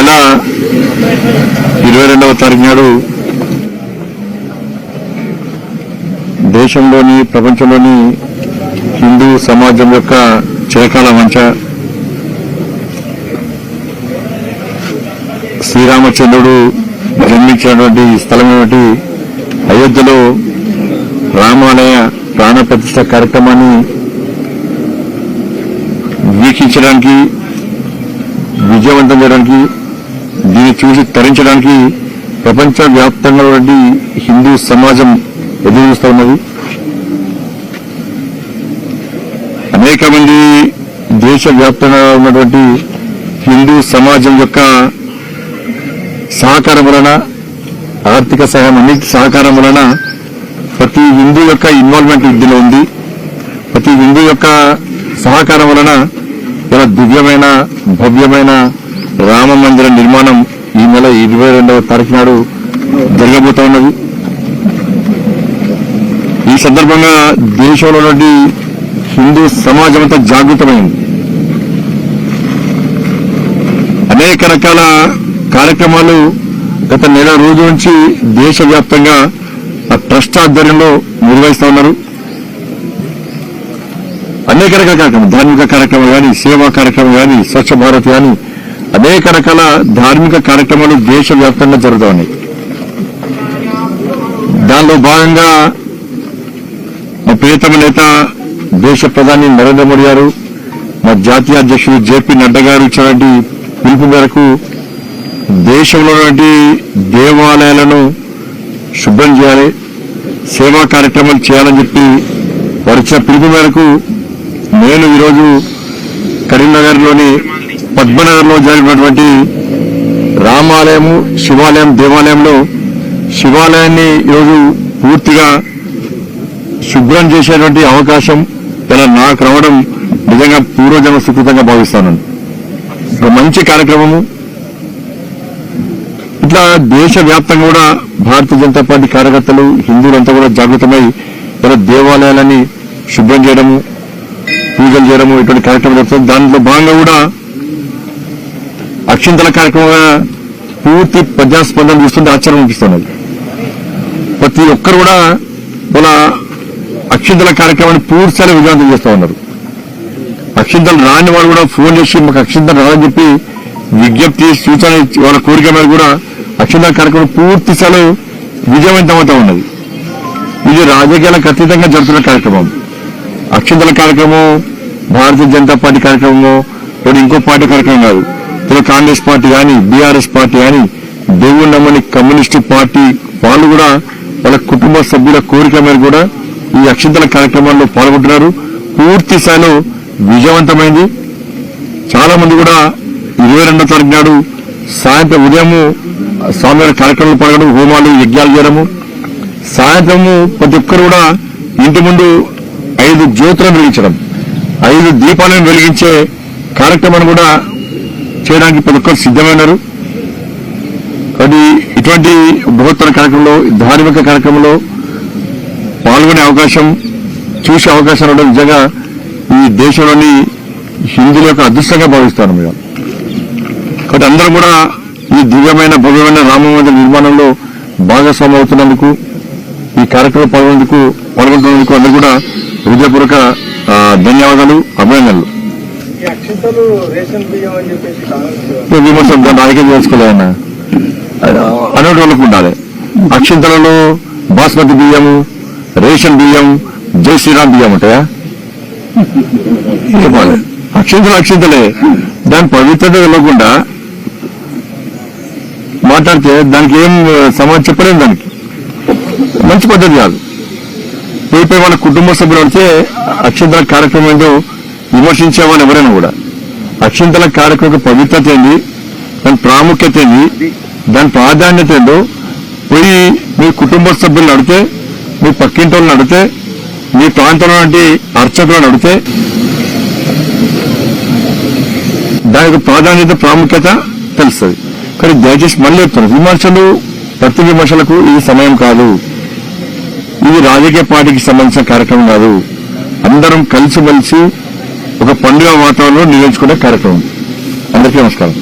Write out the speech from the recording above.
నెల ఇరవై రెండవ తారీఖు నాడు దేశంలోని ప్రపంచంలోని హిందూ సమాజం యొక్క చిరకాల వంచ శ్రీరామచంద్రుడు జన్మించినటువంటి స్థలమైనటువంటి అయోధ్యలో రామాలయ ప్రాణ ప్రతిష్ట కార్యక్రమాన్ని వీక్షించడానికి విజయవంతం చేయడానికి దీన్ని చూసి తరించడానికి ప్రపంచ వ్యాప్తంగా హిందూ సమాజం ఎదురు చూస్తున్నది అనేక మంది దేశవ్యాప్తంగా ఉన్నటువంటి హిందూ సమాజం యొక్క సహకారం వలన ఆర్థిక సహాయం అన్నిటి సహకారం వలన ప్రతి హిందూ యొక్క ఇన్వాల్వ్మెంట్ ఇందులో ఉంది. ప్రతి హిందూ యొక్క సహకారం వలన ఇలా దివ్యమైన భవ్యమైన రామ మందిర నిర్మాణం ఈ నెల ఇరవై రెండవ తారీఖు నాడు జరగబోతా ఉన్నది. ఈ సందర్భంగా దేశంలో నుండి హిందూ సమాజం అంతా జాగృతమైంది. అనేక రకాల కార్యక్రమాలు గత నెల రోజు నుంచి దేశవ్యాప్తంగా ఆ ట్రస్ట్ ఆధ్వర్యంలో నిర్వహిస్తా ఉన్నారు. అనేక రకాల కార్యక్రమాలు ధార్మిక కార్యక్రమాలు కానీ సేవా కార్యక్రమాలు కానీ స్వచ్ఛ భారత్ కానీ అనేక రకాల ధార్మిక కార్యక్రమాలు దేశవ్యాప్తంగా జరుగుతూ ఉన్నాయి దానిలో భాగంగా మా ప్రియతమ నేత దేశ ప్రధాని నరేంద్ర మోడీ గారు మా జాతీయ అధ్యక్షుడు జేపీ నడ్డా గారు ఇచ్చినటువంటి పిలుపు మేరకు దేశంలో దేవాలయాలను శుభ్రం చేయాలి సేవా కార్యక్రమాలు చేయాలని చెప్పి వారు ఇచ్చిన పిలుపు మేరకు నేను ఈరోజు కరీంనగర్లోని పద్మనగర్లో జరిగినటువంటి రామాలయము శివాలయం దేవాలయంలో శివాలయాన్ని ఈరోజు పూర్తిగా శుభ్రం చేసేటువంటి అవకాశం ఇలా నాకు రావడం నిజంగా పూర్వజన్మ సుకృతంగా భావిస్తాను. ఒక మంచి కార్యక్రమము. ఇట్లా దేశవ్యాప్తంగా కూడా భారతీయ జనతా పార్టీ కార్యకర్తలు హిందువులంతా కూడా జాగృతమై ఇలా దేవాలయాలని శుభ్రం చేయడము పూజలు చేయడము ఇటువంటి కార్యక్రమం జరుగుతుంది దాంట్లో భాగంగా కూడా అక్షింతల కార్యక్రమంగా పూర్తి ప్రజాస్పందన చూస్తుంటే ఆశ్చర్యం అనిపిస్తున్నది ప్రతి ఒక్కరు కూడా మన అక్షింతల కార్యక్రమాన్ని పూర్తిసారి విజయవంతం చేస్తూ ఉన్నారు. అక్షింతలు రాని వాళ్ళు కూడా ఫోన్ చేసి మాకు అక్షింతలు రాదని చెప్పి విజ్ఞప్తి సూచన వాళ్ళ కోరిక మీద కూడా అక్షింతల కార్యక్రమం పూర్తి స్థాయిలో ఉన్నది. ఇది రాజకీయాలకు అతీతంగా జరుగుతున్న కార్యక్రమం. అక్షింతల కార్యక్రమం భారతీయ జనతా పార్టీ కార్యక్రమము ఇంకో పార్టీ కార్యక్రమం కాదు. లేదా కాంగ్రెస్ పార్టీ కానీ బీఆర్ఎస్ పార్టీ కానీ దేవుడు నమ్మని కమ్యూనిస్టు పార్టీ వాళ్ళు కూడా వాళ్ళ కుటుంబ సభ్యుల కోరిక మేరకు కూడా ఈ అక్షంతల కార్యక్రమాల్లో పాల్గొంటున్నారు. పూర్తి స్థాయిలో విజయవంతమైంది. చాలా మంది కూడా ఇరవై రెండో తారీఖు నాడు సాయంత్రం ఉదయము స్వామివారి కార్యక్రమాలు పాల్గొనడం హోమాలు యజ్ఞాలు చేయడము. సాయంత్రము ప్రతి ఒక్కరు కూడా ఇంటి ముందు ఐదు జ్యోతులను వెలిగించడం ఐదు దీపాలను వెలిగించే కార్యక్రమాన్ని కూడా చేయడానికి ప్రతి ఒక్కరు సిద్ధమైనారు. కాబట్టి ఇటువంటి బృహత్తర కార్యక్రమంలో ధార్మిక కార్యక్రమంలో పాల్గొనే అవకాశం చూసే అవకాశం ఉండడం నిజంగా ఈ దేశంలోని హిందువుల యొక్క అదృష్టంగా భావిస్తాను మేము కాబట్టి అందరూ కూడా ఈ దివ్యమైన భవ్యమైన రామమందిర నిర్మాణంలో భాగస్వామి అవుతున్నందుకు ఈ కార్యక్రమం పాల్గొనేందుకు పాల్గొంటున్నందుకు అందరూ కూడా హృదయపూర్వక ధన్యవాదాలు అభినందనలు. విమర్శలు దాన్ని నాయకం చేసుకోలేదన్న అనేటి వాళ్ళకు ఉండాలి. అక్షింతలలో బాస్మతి బియ్యం రేషన్ బియ్యం జై శ్రీరామ్ బియ్యం ఉంటాయా? చెప్పాలి అక్షింతలు అక్షింతలే. దాని పవిత్రత వెళ్ళకుండా మాట్లాడితే దానికి ఏం సమాధానం చెప్పలేము దానికి. మంచి పద్ధతి కాదు. పోయిపోయి వాళ్ళ కుటుంబ సభ్యులు అడితే అక్షింతల కార్యక్రమం ఏంటో విమర్శించే వాళ్ళు ఎవరైనా కూడా. అక్షింతల కార్యక్రమం పవిత్రత ఏంది? దాని ప్రాముఖ్యత ఏంది? దాని ప్రాధాన్యత ఏందో? పోయి మీ కుటుంబ సభ్యులను అడితే మీ పక్కింటి వాళ్ళని అడితే మీ ప్రాంతంలో లాంటి అర్చకులను అడితే దాని యొక్క ప్రాధాన్యత ప్రాముఖ్యత తెలుస్తుంది. కానీ దయచేసి మళ్ళీ చెప్తాను విమర్శలు ప్రతి విమర్శలకు ఇది సమయం కాదు. ఇది రాజకీయ పార్టీకి సంబంధించిన కార్యక్రమం కాదు. అందరం కలిసిమెలిసి ఒక పండుగ వాతావరణంలో నిర్వహించుకునే కార్యక్రమం. అందరికీ నమస్కారం.